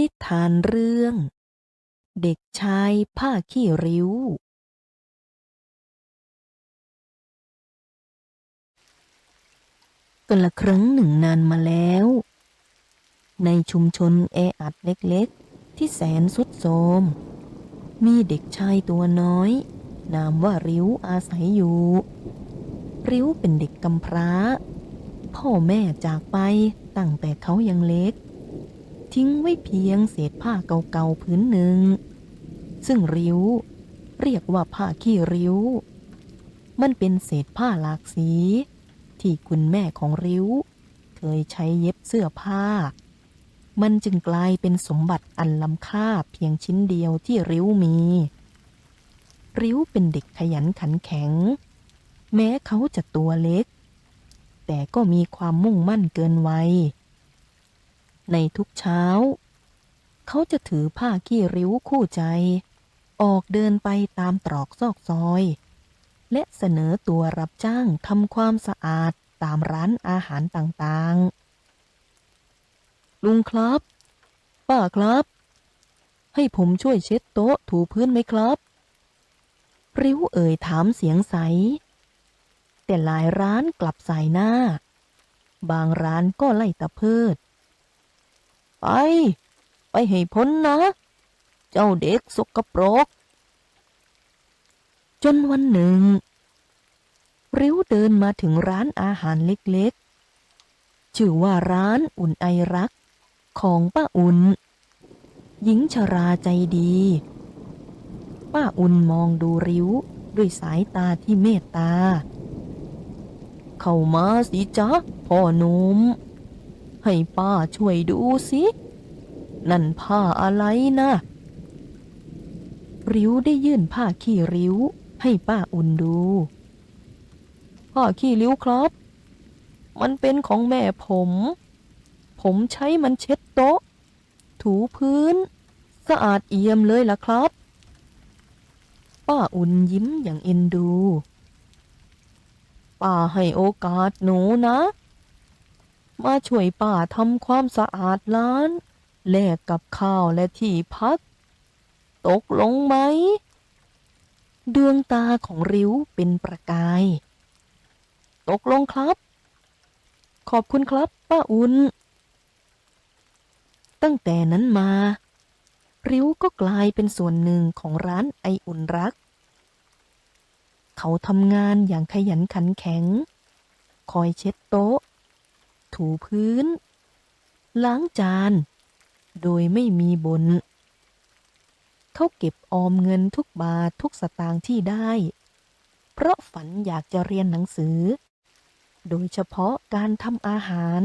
นิทานเรื่อง เด็กชายผ้าขี้ริ้ว กันละครั้งหนึ่งนานมาแล้ว ในชุมชนแออัดเล็กๆ ที่แสนสุดโทมมีเด็กชายตัวน้อย นามว่าริ้วอาศัยอยู่ ริ้วเป็นเด็กกำพร้า พ่อแม่จากไปตั้งแต่เขายังเล็ก ทิ้งไว้เพียงเศษผ้าเก่าๆพื้นหนึ่ง ซึ่งริ้ว เรียกว่าผ้าขี้ริ้ว มันเป็นเศษผ้าหลากสี ที่คุณแม่ของริ้ว เคยใช้เย็บเสื้อผ้า มันจึงกลายเป็นสมบัติอันล้ำค่าเพียงชิ้นเดียวที่ริ้วมี ริ้วเป็นเด็กขยันขันแข็ง แม้เขาจะตัวเล็ก แต่ก็มีความมุ่งมั่นเกินวัย ในทุกเช้า เขาจะถือผ้าขี้ริ้วคู่ใจ ออกเดินไปตามตรอกซอกซอย และเสนอตัวรับจ้างทำความสะอาดตามร้านอาหารต่างๆ ลุงครับ ป้าครับ ให้ผมช่วยเช็ดโต๊ะถูพื้นไหมครับ ริ้วเอ่ยถามเสียงใส แต่หลายร้านกลับสายหน้า บางร้านก็ไล่ตะเพิด ไป ไปให้พ้นนะ เจ้าเด็กสกปรก จนวันหนึ่ง ริ้วเดินมาถึงร้านอาหารเล็กๆ ชื่อว่าร้านอุ่นไอรัก ของป้าอุ่น หญิงชราใจดี ป้าอุ่นมองดูริ้วด้วยสายตาที่เมตตา เข้ามาสิจ๊ะพ่อหนุ่ม ให้ป้าช่วยดูสิ นั่นผ้าอะไรนะ ริ้วได้ยื่นผ้าขี้ริ้ว ให้ป้าอุ่นดู ผ้าขี้ริ้วครับ มันเป็นของแม่ผม ผมใช้มันเช็ดโต๊ะ ถูพื้น สะอาดเอี่ยมเลยล่ะครับ ป้าอุ่นยิ้มอย่างเอ็นดู ป้าให้โอกาสหนูนะ มาช่วยป้าทำความสะอาดร้านแลกกับข้าวและที่พัก ตกลงไหม ดวงตาของริ้วเป็นประกาย ตกลงครับ ขอบคุณครับ ป้าอุ่น ตั้งแต่นั้นมา ริ้วก็กลายเป็นส่วนหนึ่งของร้านไออุ่นรัก เขาทำงานอย่างขยันขันแข็ง คอยเช็ดโต๊ะ ถูพื้น ล้างจาน โดยไม่มีบน เขาเก็บออมเงินทุกบาททุกสตางค์ที่ได้ เพราะฝันอยากจะเรียนหนังสือ โดยเฉพาะการทำอาหาร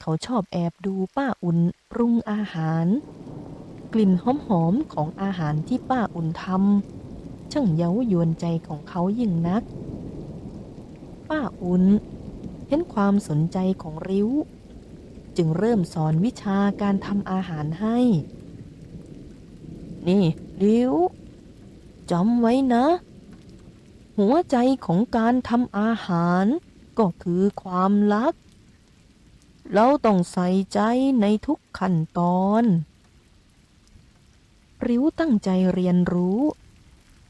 เขาชอบแอบดูป้าอุ่นปรุงอาหาร กลิ่นหอมๆของอาหารที่ป้าอุ่นทำช่างเย้ายวนใจของเขายิ่งนัก ป้าอุ่น เห็นความสนใจของริ้ว จึงเริ่มสอนวิชาการทำอาหารให้ นี่ ริ้วจำไว้นะ หัวใจของการทำอาหาร ก็คือความรัก เราต้องใส่ใจในทุกขั้นตอน ริ้วตั้งใจเรียนรู้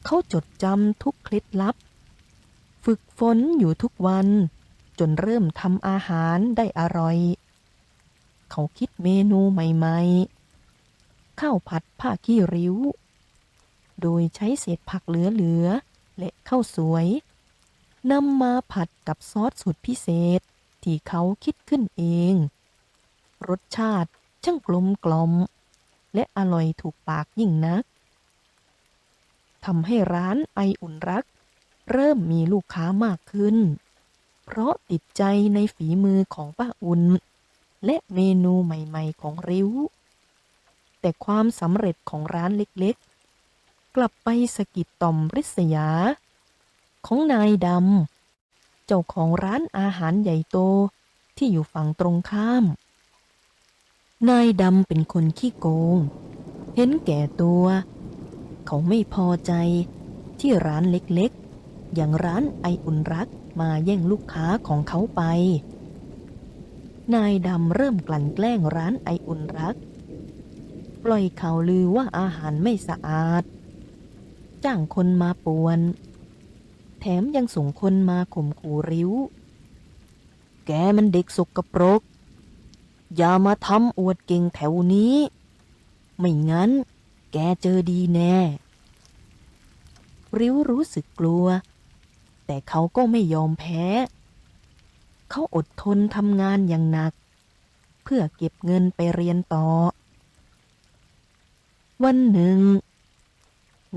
เขาจดจำทุกเคล็ดลับ ฝึกฝนอยู่ทุกวัน จนเริ่มทำอาหารได้อร่อย เขาคิดเมนูใหม่ๆ ข้าวผัดผ้าขี้ริ้ว โดยใช้เศษผักเหลือๆ และข้าวสวยนำมาผัดกับซอสสูตรพิเศษที่เขาคิดขึ้นเอง รสชาติช่างกลมกล่อม และอร่อยถูกปากยิ่งนักทำให้ร้านไออุ่นรัก เริ่มมีลูกค้ามากขึ้น เพราะติดใจในฝีมือของป้าอุ่น และเมนูใหม่ๆของริ้ว แต่ความสำเร็จของร้านเล็กๆ กลับไปสะกิดต่อมริษยา ของนายดำ เจ้าของร้านอาหารใหญ่โตที่อยู่ฝั่งตรงข้าม นายดำเป็นคนขี้โกง เห็นแก่ตัว เขาไม่พอใจที่ร้านเล็กๆ อย่างร้านไออุ่นรัก มาแย่งลูกค้าของเขาไป นายดำเริ่มกลั่นแกล้งร้านไออุ่นรัก ปล่อยข่าวลือว่าอาหารไม่สะอาด จ้างคนมาป่วน แถมยังส่งคนมาข่มขู่ริ้ว แกมันเด็กสกปรก อย่ามาทำอวดเก่งแถวนี้ ไม่งั้น แกเจอดีแน่ริ้วรู้สึกกลัว แต่เขาก็ไม่ยอมแพ้ เขาอดทนทำงานอย่างหนัก เพื่อเก็บเงินไปเรียนต่อ วันหนึ่ง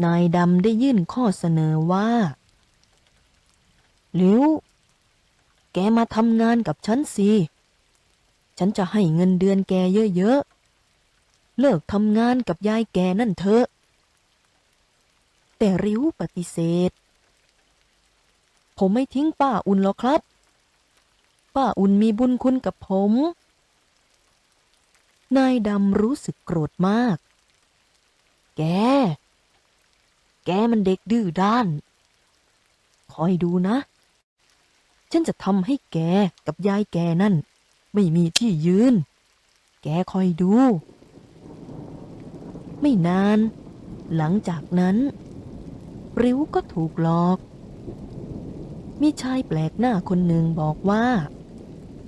นายดำได้ยื่นข้อเสนอว่าหลิวแกมาทำงานกับฉันสิ ฉันจะให้เงินเดือนแกเยอะๆ เลิกทำงานกับยายแกนั่นเถอะ แต่ริ้วปฏิเสธ ผมไม่ทิ้งป้าอุ่นหรอกครับ ป้าอุ่นมีบุญคุณกับผม นายดำรู้สึกโกรธมาก แก แกมันเด็กดื้อด้าน คอยดูนะ ฉันจะทำให้แกกับยายแกนั่น ไม่มีที่ยืน แกคอยดู ไม่นาน หลังจากนั้น ริ้วก็ถูกหลอก มีชายแปลกหน้าคนหนึ่งบอกว่า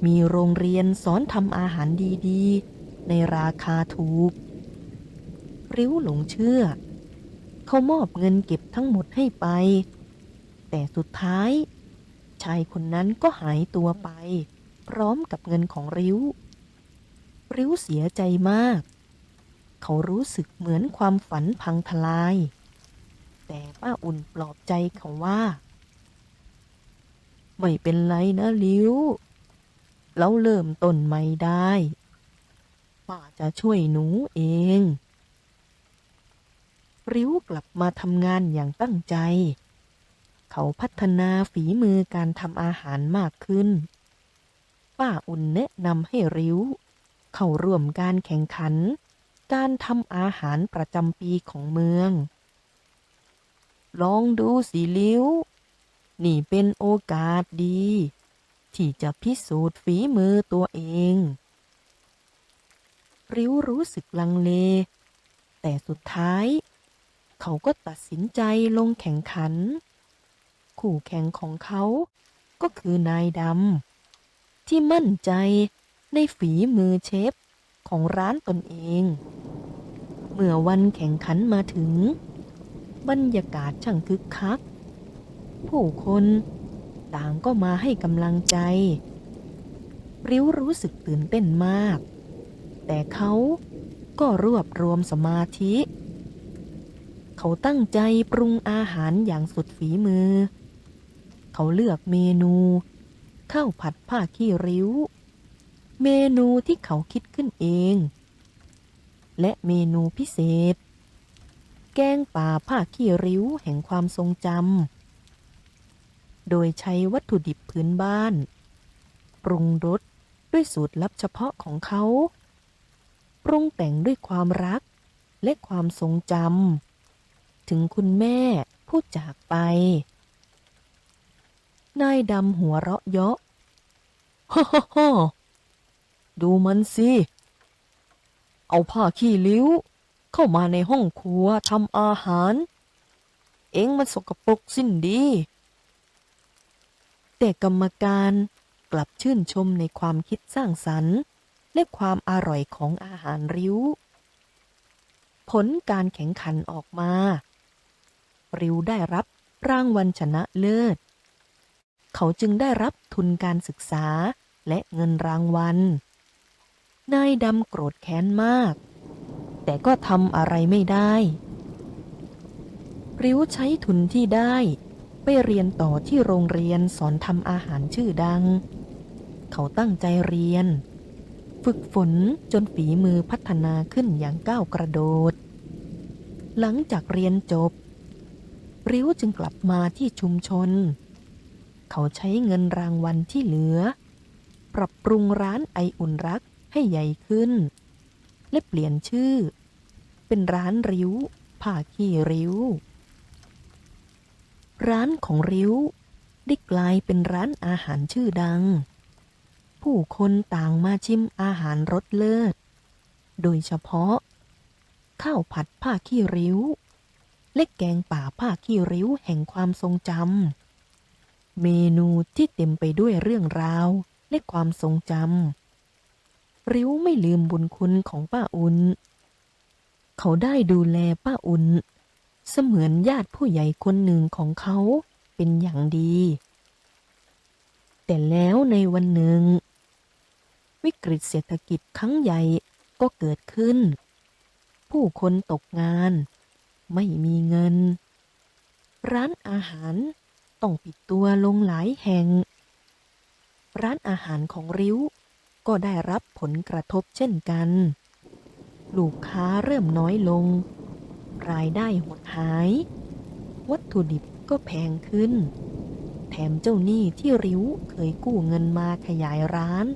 มีโรงเรียนสอนทำอาหารดีๆ ในราคาถูก ริ้วหลงเชื่อ เขามอบเงินเก็บทั้งหมดให้ไป แต่สุดท้าย ชายคนนั้นก็หายตัวไป พร้อมกับเงินของริ้ว ริ้วเสียใจมาก เขารู้สึกเหมือนความฝันพังทลาย แต่ป้าอุ่นปลอบใจเขาว่า ไม่เป็นไรนะลิวเราเริ่มต้นใหม่ได้ป้าจะช่วยหนูเอง ริ้วกลับมาทำงานอย่างตั้งใจ เขาพัฒนาฝีมือการทำอาหารมากขึ้น ป้าอุ่นแนะนำให้ริ้ว เข้าร่วมการแข่งขัน การทำอาหารประจำปีของเมือง ลองดูสิลิ้ว นี่เป็นโอกาสดี ที่จะพิสูจน์ฝีมือตัวเอง ริ้วรู้สึกลังเล แต่สุดท้าย เขาก็ตัดสินใจลงแข่งขัน คู่แข่งของเขาก็คือนายดำที่มั่นใจในฝีมือเชฟของร้านตนเอง เมื่อวันแข่งขันมาถึง บรรยากาศช่างคึกคัก ผู้คนต่างก็มาให้กำลังใจ ริ้วรู้สึกตื่นเต้นมาก แต่เขาก็รวบรวมสมาธิ เขาตั้งใจปรุงอาหารอย่างสุดฝีมือ เขาเลือกเมนูข้าวผัดผ้าขี้ริ้ว เมนูที่เขาคิดขึ้นเอง และเมนูพิเศษ แกงป่าผ้าขี้ริ้วแห่งความทรงจำ โดยใช้วัตถุดิบพื้นบ้าน ปรุงรสด้วยสูตรลับเฉพาะของเขา ปรุงแต่งด้วยความรักและความทรงจำถึงคุณแม่ผู้จากไป นายดำหัวเราะเยาะฮ่าฮ่าฮ่าดูมันสิ เอาผ้าขี้ริ้ว เข้ามาในห้องครัวทำอาหาร เอ็งมันสกปรกสิ้นดี แต่กรรมการกลับชื่นชมในความคิดสร้างสรรค์ และความอร่อยของอาหารริ้ว ผลการแข่งขันออกมา ริ้วได้รับรางวัลชนะเลิศ เขาจึงได้รับทุนการศึกษาและเงินรางวัล นายดำโกรธแค้นมาก แต่ก็ทำอะไรไม่ได้ ริ้วใช้ทุนที่ได้ ไปเรียนต่อที่โรงเรียนสอนทำอาหารชื่อดัง เขาตั้งใจเรียน ฝึกฝนจนฝีมือพัฒนาขึ้นอย่างก้าวกระโดด หลังจากเรียนจบ ริ้วจึงกลับมาที่ชุมชน เขาใช้เงินรางวัลที่เหลือ ปรับปรุงร้านไออุ่นรักให้ใหญ่ขึ้น และเปลี่ยนชื่อ เป็นร้านริ้วผ้าขี้ริ้ว ร้านของริ้ว ได้กลายเป็นร้านอาหารชื่อดัง ผู้คนต่างมาชิมอาหารรสเลิศ โดยเฉพาะ ข้าวผัดผ้าขี้ริ้ว และแกงป่าผ้าขี้ริ้วแห่งความทรงจำเมนูที่เต็มไปด้วยเรื่องราวและความทรงจำริ้วไม่ลืมบุญคุณของป้าอุ่น เขาได้ดูแลป้าอุ่น เสมือนญาติผู้ใหญ่คนหนึ่งของเขาเป็นอย่างดี แต่แล้วในวันหนึ่ง วิกฤตเศรษฐกิจครั้งใหญ่ก็เกิดขึ้น ผู้คนตกงาน ไม่มีเงิน ร้านอาหารต้องปิดตัวลงหลายแห่ง ร้านอาหารของริ้วก็ได้รับผลกระทบเช่นกัน ลูกค้าเริ่มน้อยลง รายได้หดหาย วัตถุดิบก็แพงขึ้น แถมเจ้าหนี้ที่ริ้วเคยกู้เงินมาขยายร้าน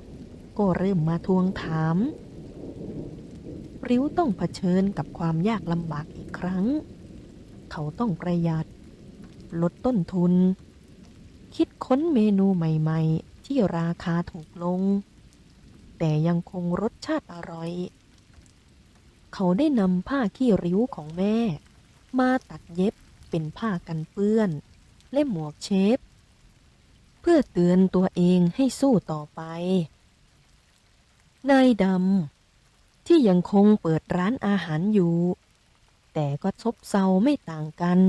ก็เริ่มมาทวงถาม ริ้วต้องเผชิญกับความยากลำบากอีกครั้ง เขาต้องประหยัด ลดต้นทุน คิดค้นเมนูใหม่ๆ ที่ราคาถูกลง แต่ยังคงรสชาติอร่อย เขาได้นำผ้าขี้ริ้วของแม่ มาตัดเย็บเป็นผ้ากันเปื้อน และหมวกเชฟ เพื่อเตือนตัวเองให้สู้ต่อไป นายดำที่ยังคงเปิดร้านอาหารอยู่ แต่ก็ซบเซาไม่ต่างกัน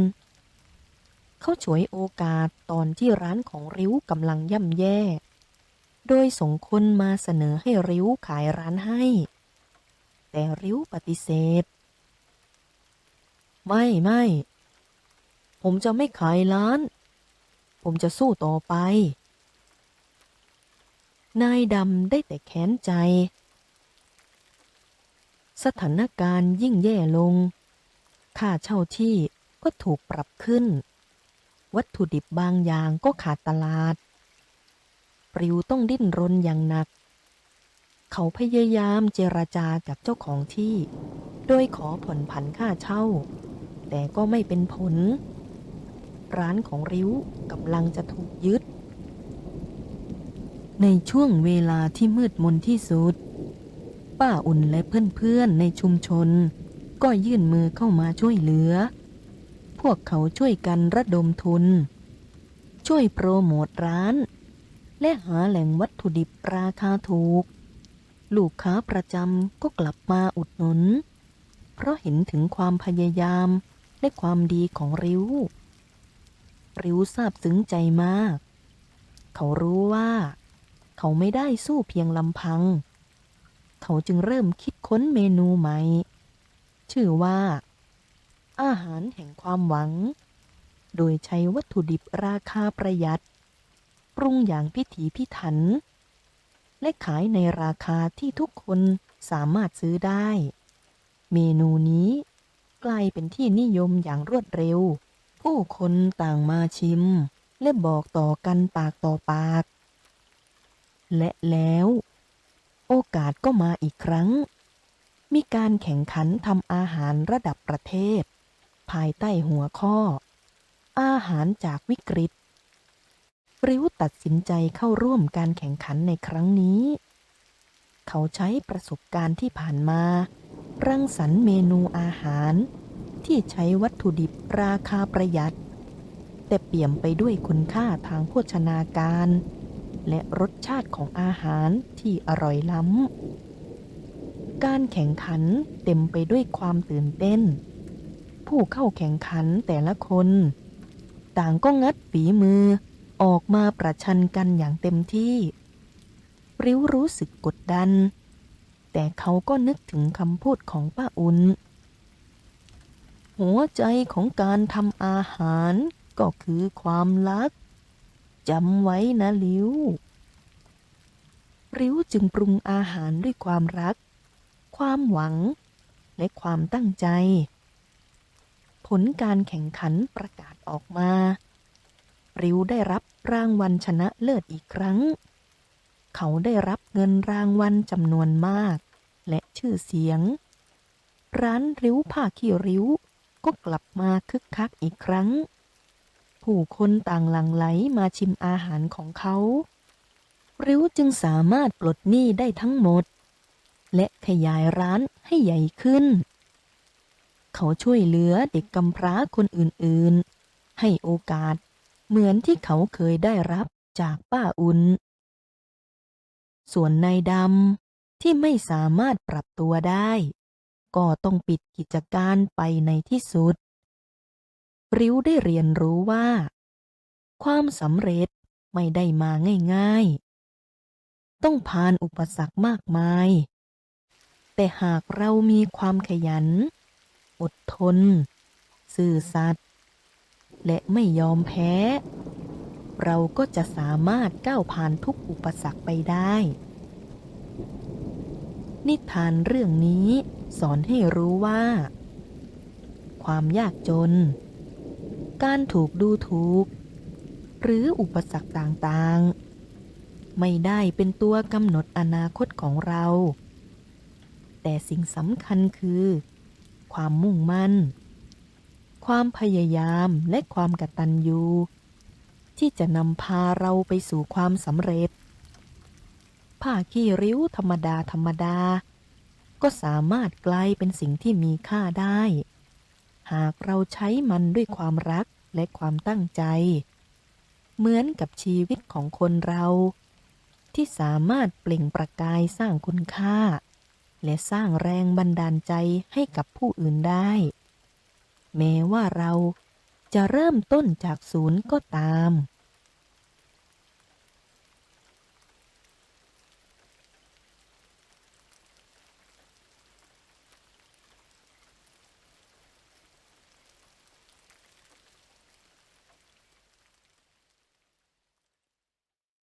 เขาฉวยโอกาสตอนที่ร้านของริ้วกำลังย่ำแย่ โดยส่งคนมาเสนอให้ริ้วขายร้านให้ แต่ริ้วปฏิเสธ ไม่ไม่ ผมจะไม่ขายร้าน ผมจะสู้ต่อไป นายดำได้แต่แค้นใจ สถานการณ์ยิ่งแย่ลง ค่าเช่าที่ก็ถูกปรับขึ้น วัตถุดิบบางอย่างก็ขาดตลาด ปริวต้องดิ้นรนอย่างหนัก เขาพยายามเจรจากับเจ้าของที่ โดยขอผ่อนผันค่าเช่า แต่ก็ไม่เป็นผล ร้านของริ้วกำลังจะถูกยึด ในช่วงเวลาที่มืดมนที่สุด ป้าอุ่นและเพื่อนๆในชุมชน ก็ยื่นมือเข้ามาช่วยเหลือ พวกเขาช่วยกันระดมทุน ช่วยโปรโมทร้าน และหาแหล่งวัตถุดิบราคาถูก ลูกค้าประจำก็กลับมาอุดหนุน เพราะเห็นถึงความพยายาม และความดีของริ้ว ริ้วซาบซึ้งใจมาก เขารู้ว่า เขาไม่ได้สู้เพียงลำพัง เขาจึงเริ่มคิดค้นเมนูใหม่ ชื่อว่า อาหารแห่งความหวัง โดยใช้วัตถุดิบราคาประหยัด ปรุงอย่างพิถีพิถัน และขายในราคาที่ทุกคนสามารถซื้อได้ เมนูนี้กลายเป็นที่นิยมอย่างรวดเร็ว ผู้คนต่างมาชิม และบอกต่อกันปากต่อปาก และแล้ว โอกาสก็มาอีกครั้ง มีการแข่งขันทำอาหารระดับประเทศ ภายใต้หัวข้อ อาหารจากวิกฤต ริ้วตัดสินใจเข้าร่วมการแข่งขันในครั้งนี้ เขาใช้ประสบการณ์ที่ผ่านมา รังสรรค์เมนูอาหาร ที่ใช้วัตถุดิบราคาประหยัด แต่เปี่ยมไปด้วยคุณค่าทางโภชนาการ และรสชาติของอาหารที่อร่อยล้ำ การแข่งขันเต็มไปด้วยความตื่นเต้น ผู้เข้าแข่งขันแต่ละคน ต่างก็งัดฝีมือ ออกมาประชันกันอย่างเต็มที่ ริ้วรู้สึกกดดัน แต่เขาก็นึกถึงคำพูดของป้าอุ่น หัวใจของการทำอาหารก็คือความรักจำไว้นะลิ้ว ริ้วจึงปรุงอาหารด้วยความรัก ความหวัง และความตั้งใจ ผลการแข่งขันประกาศออกมา ริ้วได้รับรางวัลชนะเลิศอีกครั้ง เขาได้รับเงินรางวัลจำนวนมาก และชื่อเสียง ร้านริ้วผ้าขี้ริ้ว ก็กลับมาคึกคักอีกครั้ง ผู้คนต่างหลั่งไหลมาชิมอาหารของเขาริ้วจึงสามารถปลดหนี้ได้ทั้งหมด และขยายร้านให้ใหญ่ขึ้น เขาช่วยเหลือเด็กกำพร้าคนอื่นๆ ให้โอกาส เหมือนที่เขาเคยได้รับจากป้าอุ่น ส่วนนายดำที่ไม่สามารถปรับตัวได้ ก็ต้องปิดกิจการไปในที่สุด ริ้วได้เรียนรู้ว่า ความสำเร็จไม่ได้มาง่ายๆ ต้องผ่านอุปสรรคมากมาย แต่หากเรามีความขยัน อดทน ซื่อสัตย์ และไม่ยอมแพ้ เราก็จะสามารถก้าวผ่านทุกอุปสรรคไปได้ นิทานเรื่องนี้สอนให้รู้ว่า ความยากจน การถูกดูถูก หรืออุปสรรคต่างๆ ไม่ได้เป็นตัวกำหนดอนาคตของเรา แต่สิ่งสำคัญคือ ความมุ่งมั่น ความพยายามและความกตัญญูที่จะนำพาเราไปสู่ความสำเร็จ ผ้าขี้ริ้วธรรมดาธรรมดา ก็สามารถกลายเป็นสิ่งที่มีค่าได้ หากเราใช้มันด้วยความรักและความตั้งใจ เหมือนกับชีวิตของคนเรา ที่สามารถเปล่งประกายสร้างคุณค่า และสร้างแรงบันดาลใจให้กับผู้อื่นได้ แม้ว่าเราจะเริ่มต้นจากศูนย์ก็ตาม